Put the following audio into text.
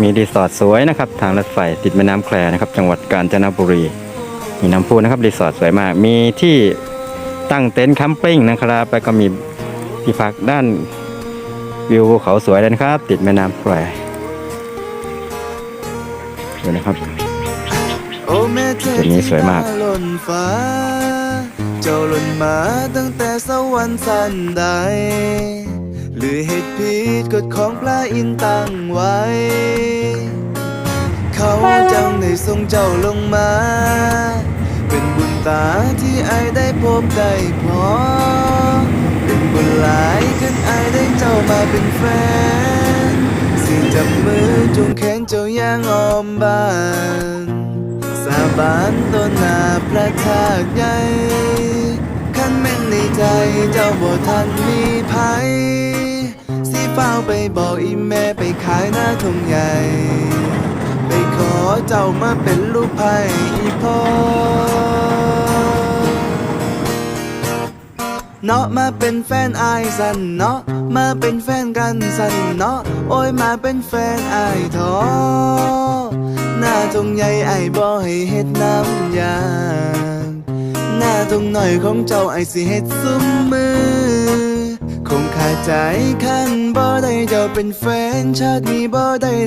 มีรีสอร์ทสวยนะครับ ทางรถไฟติดแม่น้ำแควนะครับ จังหวัดกาญจนบุรีมีน้ำพุนะครับรีสอร์ทสวยมาก มีที่ตั้งเต็นท์แคมปิ้งนะครับแล้วก็มีที่พักด้านวิวภูเขาสวยเลยนะครับ ติดแม่น้ำแควดูนะครับจุดนี้สวยมากเจ้าหล่นมาตั้งแต่สวรรค์สันใด หรือเหตุผิดกฎของพระอินทร์ตั้งไว้ เขาจังได้ส่งเจ้าลงมา เป็นบุญตาที่ไอได้พบได้พอ เป็นบุญหลายขึ้นไอายได้เจ้ามาเป็นแฟน สิจับมือจงแขนเจ้าย่างอ้อมบ้านสาบานต่อหน้าพระธาตุใหญ่ขันแม่นในใจเจ้าบ่ทันมีภัย ฝ้าไปบอกอีแม่ไปขายหน้าทงใหญ่ ไปขอเจ้ามาเป็นลูกไผ่อีพ่อเนาะมาเป็นแฟนอายสันเนาะมาเป็นแฟนกันสันเนาะโอ้ยมาเป็นแฟนอายทอหน้าตรงใหญ่ไอายบ่ให้เฮ็ดน้ำยางหน้าตรงหน่อยของเจ้าไอสิเฮ็ดซุมมือ คงขาดใจคันบ่ เจ้าเป็นแฟนชาตินี้บ่ได้